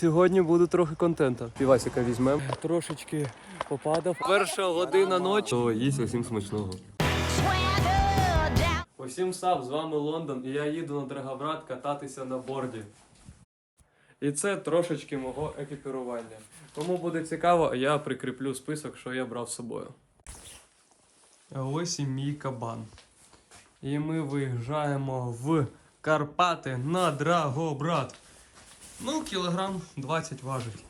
Сьогодні буде трохи контенту. Півасика візьмемо. Трошечки попадав. Перша година ночі. То їсть усім смачного. Усім став, з вами Лондон, і я їду на Драгобрат кататися на борді. І це трошечки мого екіпірування. Кому буде цікаво, я прикріплю список, що я брав з собою. А ось і мій кабан. І ми виїжджаємо в Карпати на Драгобрат. Ну, кілограм 20 важить.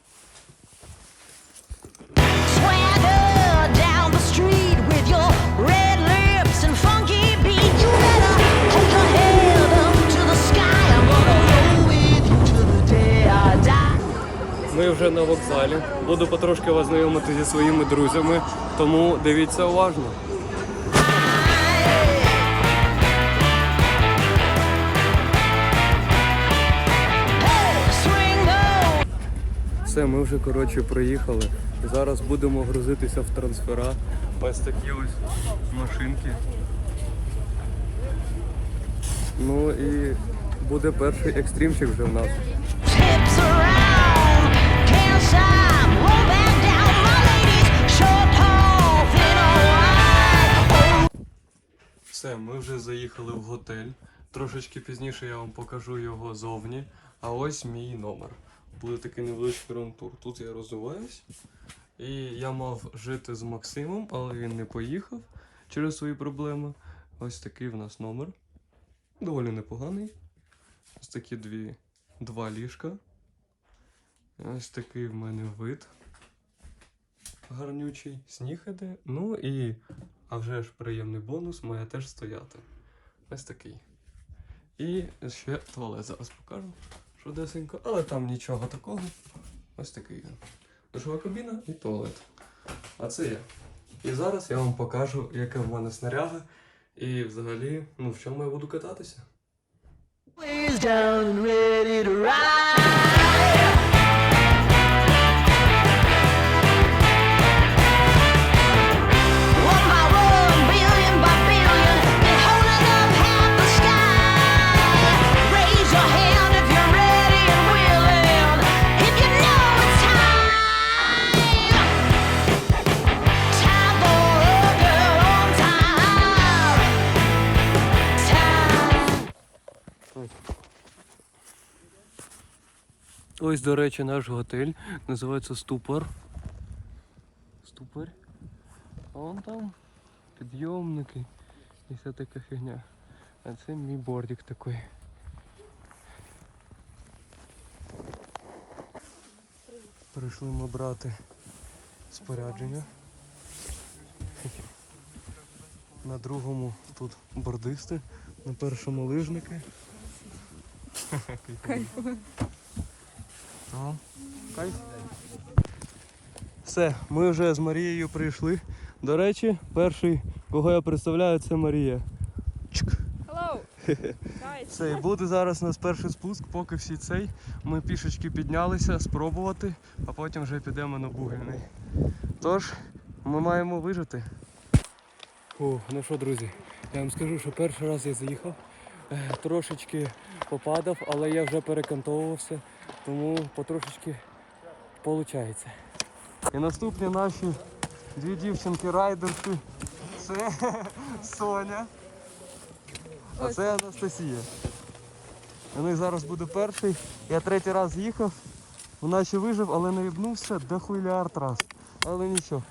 Ми вже на вокзалі. Буду потрошки вас знайомити зі своїми друзями, тому дивіться уважно. Все, ми вже коротше приїхали. Зараз будемо грузитися в трансфера. Ось такі ось машинки. Ну і буде перший екстримчик вже в нас. Все, ми вже заїхали в готель. Трошечки пізніше я вам покажу його зовні. А ось мій номер. Буде такий невеличкий рум-тур. Тут я розвиваюсь. І я мав жити з Максимом, але він не поїхав через свої проблеми. Ось такий в нас номер. Доволі непоганий. Ось такі дві, два ліжка. Ось такий в мене вид. Гарнючий. Сніг іде. Ну і а вже ж приємний бонус має теж стояти. Ось такий. І ще туалет зараз покажу. Швидесенько, але там нічого такого. Ось такий він. Душова кабіна і туалет. А це я. І зараз я вам покажу, яка в мене снаряга. І взагалі, ну в чому я буду кататися. Down and ready to ride. Ось, до речі, наш готель називається Ступор. Ступор. А вон там підйомники і вся така фігня. А це мій бордик такий. Прийшли ми брати спорядження. На другому тут бордисти, на першому лижники. Кайфово. Ага. Кайф. Все, ми вже з Марією прийшли. До речі, перший, кого я представляю, це Марія. Чик. Все, і буде зараз у нас перший спуск, поки всі цей. Ми пішечки піднялися, спробувати, а потім вже підемо на бугельний. Тож, ми маємо вижити. О, ну що, друзі, я вам скажу, що перший раз я заїхав, е, трошечки попадав, але я вже перекантовувався, тому потрошечки виходить. І наступні наші дві дівчинки-райдерки. Це Соня. А це Анастасія. У них зараз буде перший. Я третій раз їхав, вона ще вижив, але не відбнувся дохуйлярд раз. Але нічого.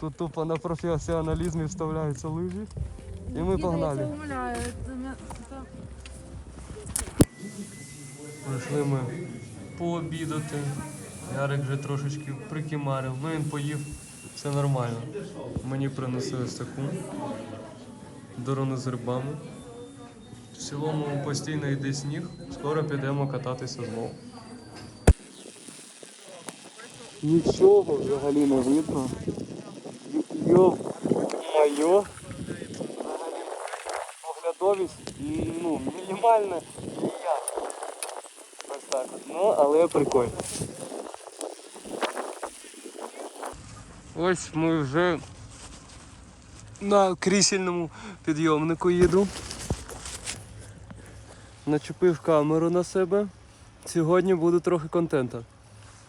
Тут тупо на професіоналізмі вставляються лижі. І ми погнали. Прийшли ми пообідати. Ярик вже трошечки прикимарив. Ну він поїв, все нормально. Мені принесли ось таку дорону з грибами. В цілому постійно йде сніг, скоро підемо кататися знову. Нічого взагалі не видно. Йо майо. Оглядовість ну, мінімальна так от. Ну, але прикольно. Ось ми вже на крісельному підйомнику їду. Начепив камеру на себе. Сьогодні буде трохи контенту.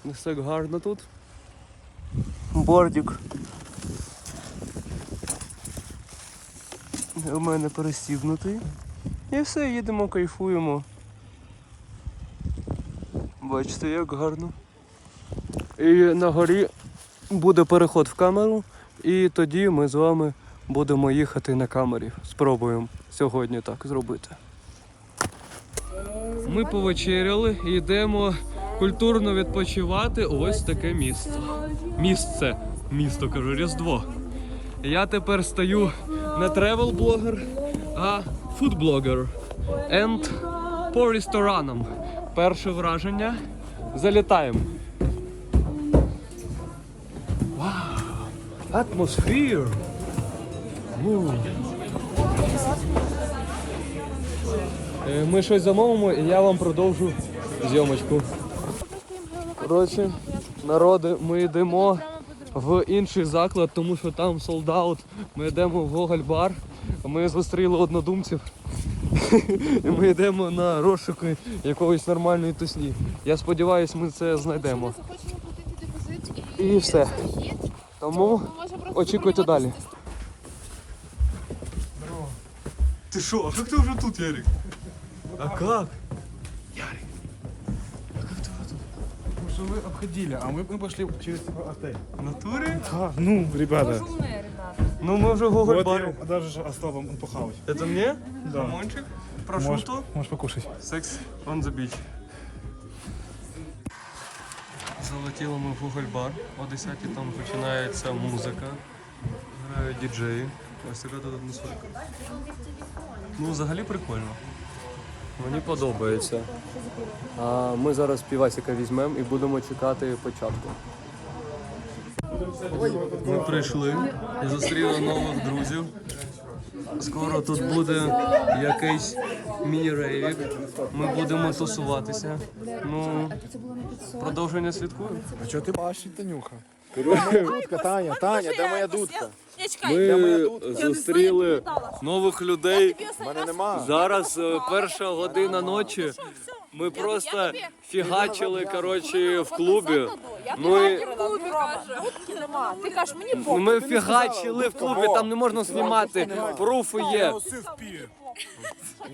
Все гарно тут. Бордик. У мене перестібнутий. І все, їдемо, кайфуємо. Бачите, як гарно. І на горі буде переход в камеру, і тоді ми з вами будемо їхати на камері. Спробуємо сьогодні так зробити. Ми повечеряли і йдемо культурно відпочивати. Ось таке місце. Місце. Місто кажу, Різдво. Я тепер стаю не travel блогер, а food блогер. And по ресторанам. Перше враження. Залітаємо. Вау! Атмосфер! Е, Ми щось замовимо і я вам продовжу зйомочку. Коротше, народи, ми йдемо в інший заклад, тому що там солдаут. Ми йдемо в Гоголь бар. Ми зустріли однодумців. І ми йдемо на розшуки якоїсь нормальної тусні. Я сподіваюся, ми це знайдемо. Захочемо платити депозит і, І все. захід, Тому ми можемо просто очікуйте далі. забронювати Ты шо? А как ты уже тут, Ярик? А как? Ярик. А как ты уже тут? Потому что вы обходили, а мы, мы пошли через типа, отель. В натуре? А, ну, ребята. Ну мы уже в Гоголь Вот баре. я даже оставил вам похавать. Это мне? Да. Хамончик? Можешь, Прошутто? можешь покушать. Секс on the beach. Залетіли ми в бар. О 10 там починається музика. Грають діджеї. Ось така тут атмосферка. Ну, взагалі прикольно. Мені подобається. А ми зараз півасика візьмемо і будемо чекати початку. Ми прийшли і зустріли нових друзів. Скоро тут буде якийсь міні-рейвік. Ми будемо тусуватися. Ну, продовження слідкуємо. А чого ти бачиш, Танюха? Дудка, Таня, Таня, де моя дудка? Ми зустріли нових людей. Мене нема. Зараз е, перша година ночі. Ми просто фігачили коротше в клубі. Ти кажеш, мені ми фігачили в клубі, там не можна знімати. Пруфи є.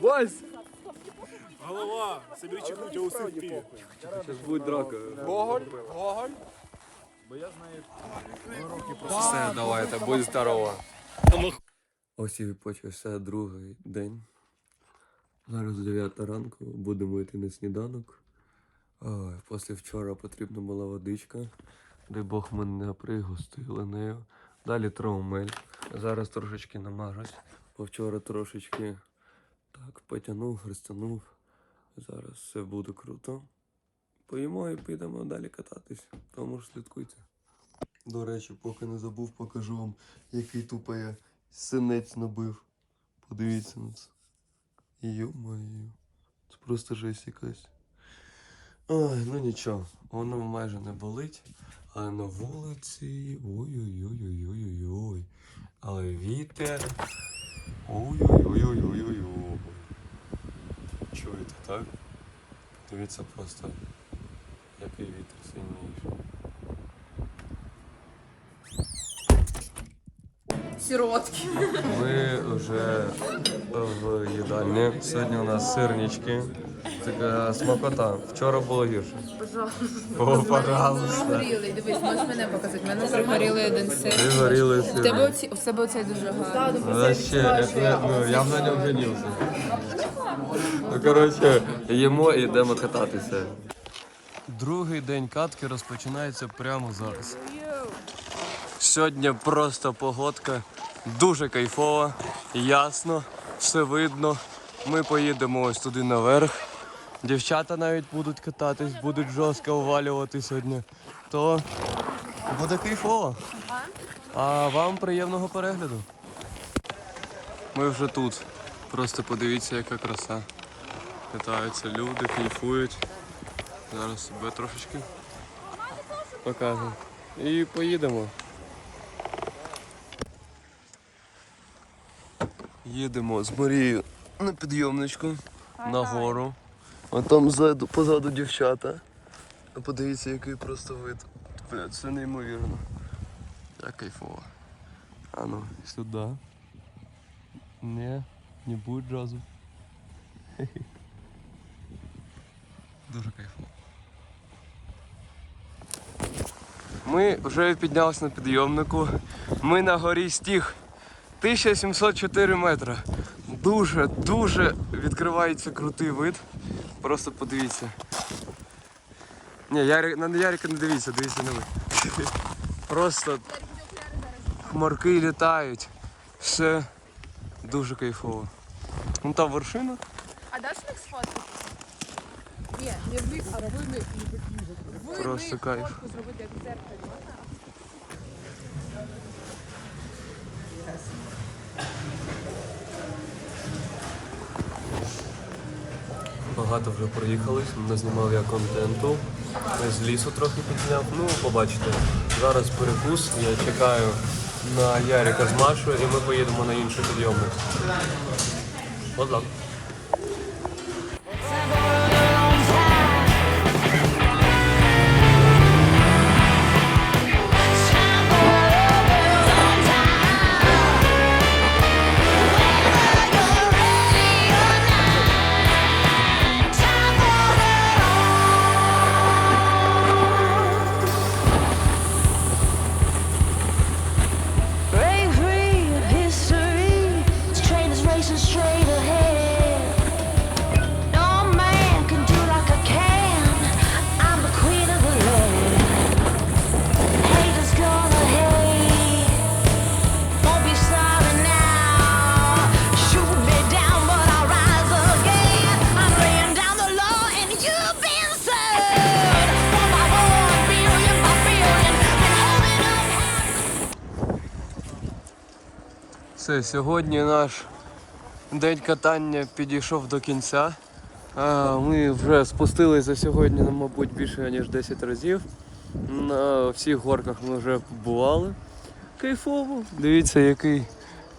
Ось. Голова, собери чекнуть, а усы в пиве. Зараз буде драка. Гоголь, Гоголь. Все, давайте, будь здорова. Ось і почався другий день. Зараз 9 ранку, будемо йти на сніданок. Ой, після вчора потрібна була водичка. Дай Бог мене пригостили нею. Далі траумель. Зараз трошечки намажусь. Повчора трошечки так потягнув, хрестанув. Зараз все буде круто. Поїмо і підемо далі кататись. Тому ж слідкуйте. До речі, поки не забув, покажу вам, який тупо я синець набив. Подивіться на це. Йо-моє. Це просто жесть якась. Ой, ну нічого, воно майже не болить. А на вулиці. Ой-ой-ой-ой-ой-ой. Але вітер. Ой-ой-ой-ой-ой-ой. Чуєте, так? Дивіться просто, який вітер сильніший. сіротки. Ми вже в їдальні. Сьогодні у нас сирнички. Така смакота. Вчора було гірше. О, пожалуйста. Горілий, дивись, можеш мене показати. У мене пригорілий один сир. Ти горіли В тебе оці, в тебе оцей дуже гарний. Вообще, це, ну, я б на ньому женився. Ну, коротше, їмо і йдемо кататися. Другий день катки розпочинається прямо зараз. Сьогодні просто погодка дуже кайфова, ясно, все видно. Ми поїдемо ось туди наверх. Дівчата навіть будуть кататись, будуть жорстко ввалювати сьогодні. То буде кайфово. А вам приємного перегляду. Ми вже тут. Просто подивіться, яка краса. Катаються люди, кайфують. Зараз себе трошечки покажемо. І поїдемо. Їдемо з Марією на підйомничку на гору. А там ззаду, позаду дівчата. Подивіться, який просто вид. Бля, це неймовірно. Як кайфово. А ну, сюди. Не, не буде джазу. Дуже кайфово. Ми вже піднялися на підйомнику. Ми на горі стіг. 1704 метра. Дуже, дуже відкривається крутий вид. Просто подивіться. Ні, Ярик, на Ярика не дивіться, дивіться на ви. Просто хмарки літають. Все дуже кайфово. Ну там вершина. А даш них сфоткати? Ні, не в них, а в них. Просто кайф. Багато вже проїхались, не знімав я контенту. З лісу трохи підняв. Ну, побачите. Зараз перекус, я чекаю на Ярика з Машою і ми поїдемо на інший підйомник. От так. Все, сьогодні наш день катання підійшов до кінця. А, Ми вже спустилися сьогодні, мабуть, більше ніж 10 разів. На всіх горках ми вже побували. Кайфово. Дивіться, який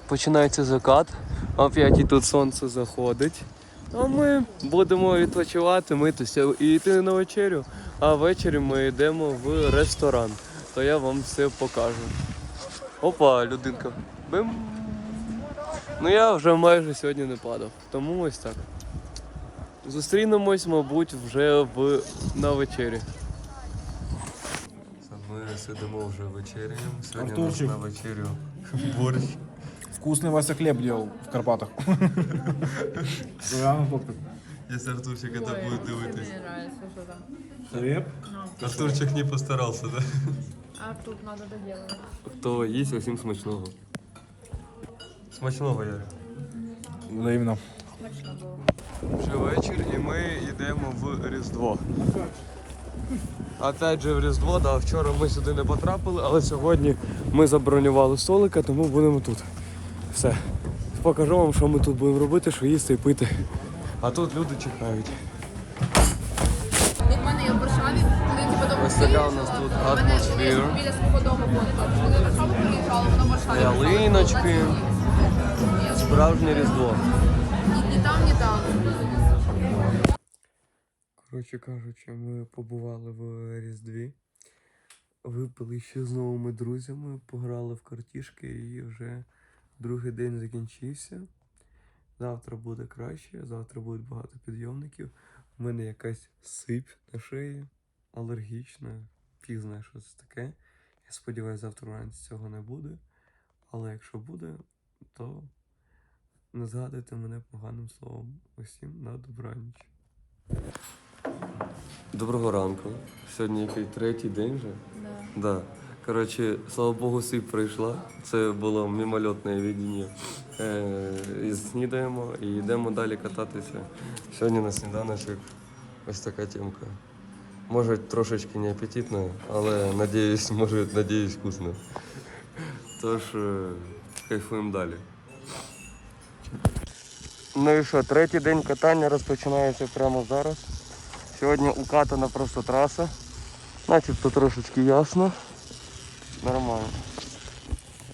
починається закат. О 5 тут сонце заходить. А ми будемо відпочивати, митися і йти на вечерю. А ввечері ми йдемо в ресторан. То я вам все покажу. Опа, людинка. Бим. Ну я вже майже сьогодні не падав. Тому ось так. Зустрінемось, мабуть, вже в на вечері. Ми сидимо вже вечеряємо. Сьогодні у нас Артурчик. на вечерю борщ. Вкусный Вася хлеб делал в Карпатах. Реально топ. Якщо Артурчик це буде дивитись. Мені нравится, що там. Хлеб? Артурчик не постарався, так? А тут надо доделать. Хто їсть, усім смачного. Смачного, Ярик. Взаимно. Вже вечір і ми йдемо в Різдво. Опять же в Різдво, да, вчора ми сюди не потрапили, але сьогодні ми забронювали столика, тому будемо тут. Все. Покажу вам, що ми тут будемо робити, що їсти і пити. А тут люди чекають. Як в мене є в Варшаві, коли типу до Ось така у нас тут атмосфера. біля свого дому ходила. Коли в Варшаву приїжджала, воно в Варшаві. Ялиночки. Справжнє Різдво. Ні, там, ні там. Коротше кажучи, ми побували в Різдві, випили ще з новими друзями, пограли в картішки і вже другий день закінчився. Завтра буде краще, завтра буде багато підйомників. У мене якась сипь на шиї, алергічна, фіг знає, що це таке. Я сподіваюся, завтра вранці цього не буде. Але якщо буде, то не згадуйте мене поганим словом. Усім на добраніч. Доброго ранку. Сьогодні який третій день вже? Да. да. Коротше, слава Богу, сип прийшла. Це було мимольотне видіння. Е, і снідаємо і йдемо далі кататися. Сьогодні на сніданочок ось така темка. Може трошечки не апетитна, але надіюсь, може, надіюсь, вкусно. Тож е, кайфуємо далі. Ну і що, третій день катання розпочинається прямо зараз. Сьогодні укатана просто траса. Начебто трошечки ясно. Нормально.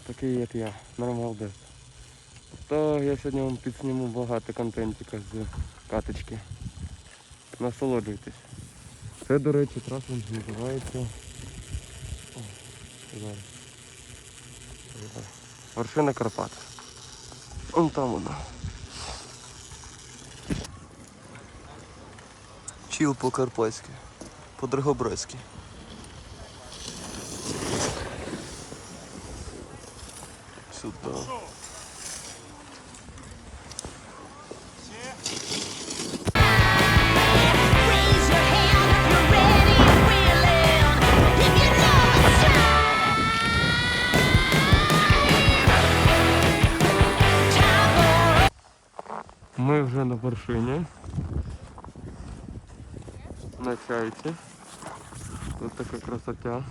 Такий як я, нормалдес. То я сьогодні вам підсніму багато контентика з каточки. Насолоджуйтесь. Це, до речі, траса називається. О, зараз. Вершина Карпат. Вон там вона. Чіл по-карпатськи. По-драгобрецьки. Сюди. Ми на вершині. На чайці. Тут така красота.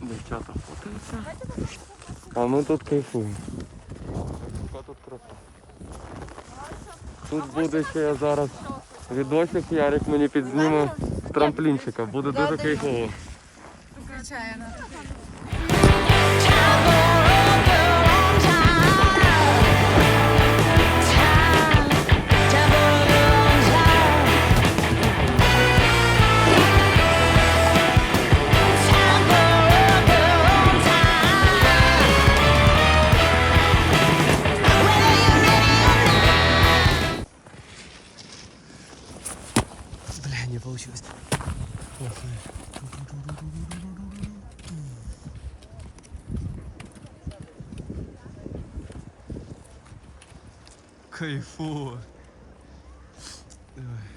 Дівчата фотаються. А ми тут кайфуємо. Яка тут краса. Тут буде ще я зараз відосик, Ярик мені підзніме з трамплінчика. Буде дуже кайфово. Time Кайфово. Давай.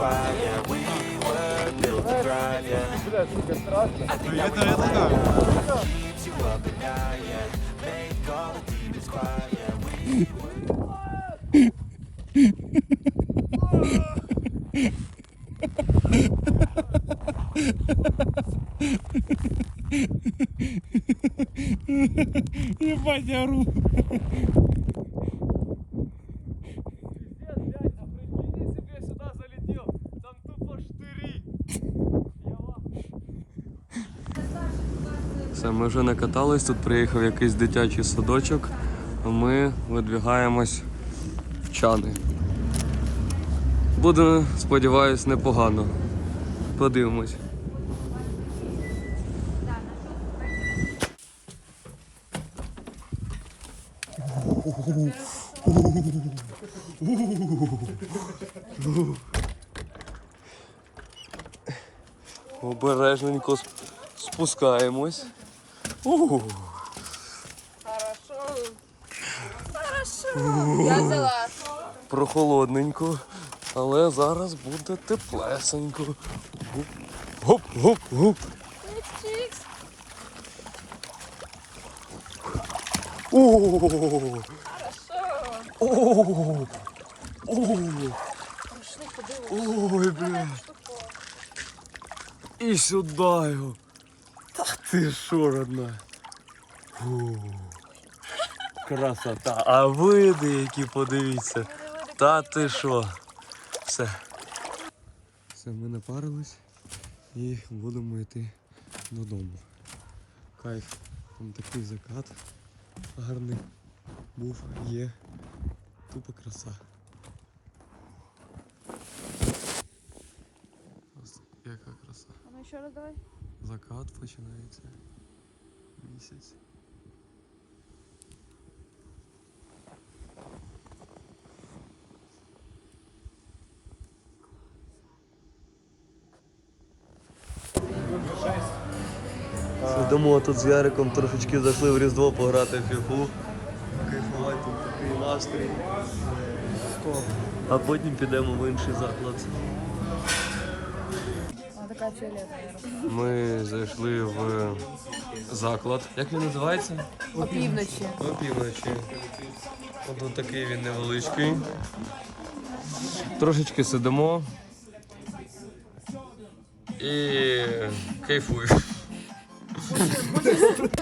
the demons quiet, yeah. We were built to thrive, yeah. I think that we know keeps you up at night, yeah. Make all the demons quiet, yeah. We Все, Ми вже накатались, тут приїхав якийсь дитячий садочок, а ми видвігаємось в чани. Буде, сподіваюсь, непогано. Подивимось. Обережненько сп- спускаємось. Ух. Я взяла. прохолодненько, але зараз буде теплесенько. Гоп, гоп, гоп. О, О, О, Ой, бля. І сюди його. Та ти що, родна? Фу. Красота. А види, які подивіться. Та ти що? Все. Все, ми напарились і будемо йти додому. Кайф. Там такий закат гарний був, є. Тупо краса. Яка краса. А ну ще раз давай. Закат починається. Місяць. Сидимо тут з Яриком трошечки зайшли в Різдво пограти в фіфу. Кайфувати тут такий настрій. А потім підемо в інший заклад Вона така Да, фіолетовий. Ми зайшли в заклад. Як він називається? Опівночі. Опівночі. От такий він невеличкий. Трошечки сидимо. І кайфую.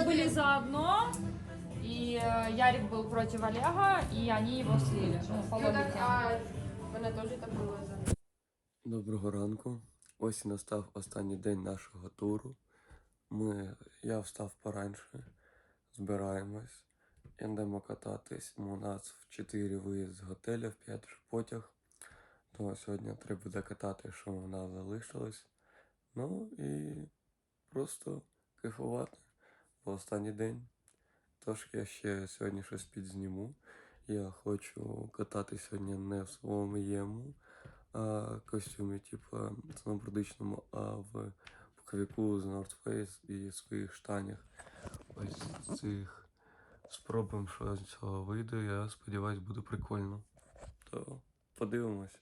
Были заодно, и э, Ярик был против Олега, и они его слили. Ну, по логике. Мене теж так було. Доброго ранку. Ось і настав останній день нашого туру. Ми, я встав пораньше, збираємось, йдемо кататись. У нас в 4 виїзд з готеля, в 5 потяг. То сьогодні треба буде катати, що в нас залишилось. Ну і просто кайфувати. Бо останній день. Тож я ще сьогодні щось підзніму. Я хочу катати сьогодні не в своєму єму, костюмі, типу, сноубордичному, а в пуховику з North Face і своїх штанях. Ось цих спробуємо, що з цього вийде. Я сподіваюсь, буде прикольно. То подивимось.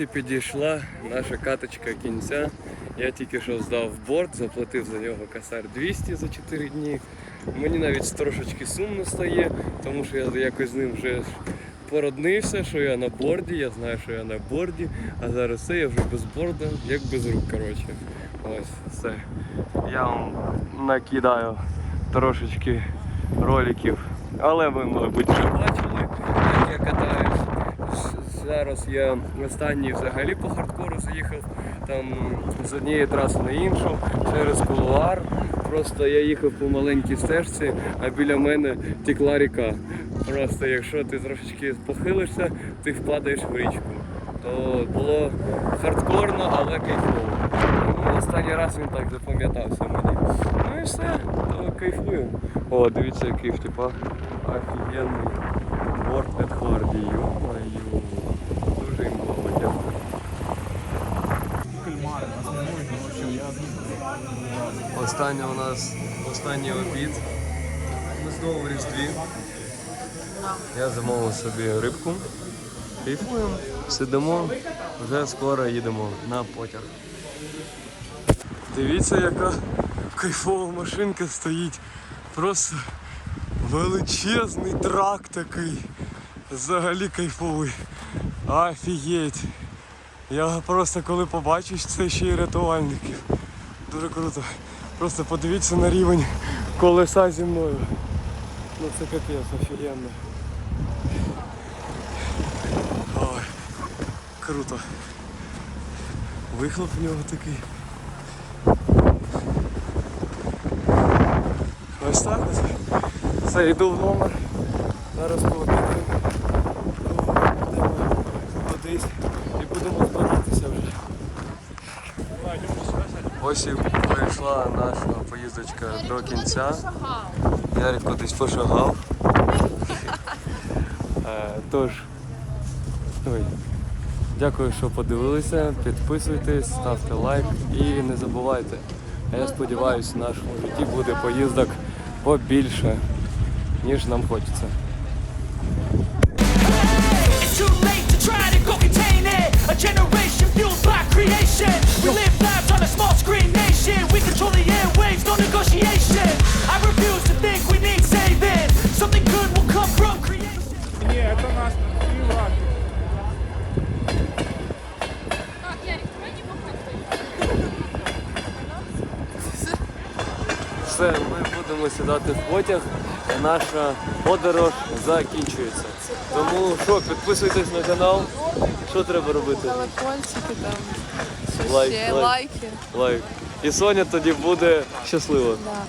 Ось і підійшла наша каточка кінця. Я тільки що здав борт, заплатив за нього косар 200 за 4 дні. Мені навіть трошечки сумно стає, тому що я якось з ним вже породнився, що я на борді, я знаю, що я на борді, а зараз все я вже без борда, як без рук. коротше. Ось все. Я вам накидаю трошечки роликів, але ви, мабуть, вже бачили, як я катаюсь. Зараз я останній взагалі по хардкору заїхав там з однієї траси на іншу через кулуар. Просто я їхав по маленькій стежці, а біля мене текла ріка. Просто якщо ти трошечки похилишся, ти впадаєш в річку. То було хардкорно, але кайфово. Ну, Останній раз він так запам'ятався мені. Ну і все, то кайфую. О, дивіться, який типа офігенний борт від Хорді. Ё-моё. Дуже імбово, дякую. Останнє у нас останній обід. Ми знову в Різдві. Я замовив собі рибку. Кайфуємо, сидимо, вже скоро їдемо на потяг. Дивіться, яка кайфова машинка стоїть. Просто величезний трак такий. Взагалі кайфовий. Офігеть. Я просто коли побачив це ще й рятувальників. Дуже круто. Просто подивіться на рівень колеса зі мною. Ну це капець, офігенно. Ой, круто. Вихлоп у нього такий. Ось так. Все, йду в номер. Зараз пообідаємо. Будемо кудись і будемо збиратися вже. Ось і прийшла наша поїздочка до кінця. Ярик кудись пошагав. Е, Тож, ой, дякую, що подивилися. Підписуйтесь, ставте лайк і не забувайте. А я сподіваюся, в нашому житті буде поїздок побільше, ніж нам хочеться. Too late to try to go contain it. A generation fueled by creation. We live lives on a small screen nation. We control the airwaves, no negotiation. I refuse to think we need saving. Something good will come from creation. Yeah, это наш чувак. Все, ми будемо сідати в потяг. Наша подорож закінчується. Тому що, підписуйтесь на канал. Що треба робити? Колокольчики там. Що Лайк, ще? лайк. Лайки. Лайк. І Соня тоді буде щаслива. Да.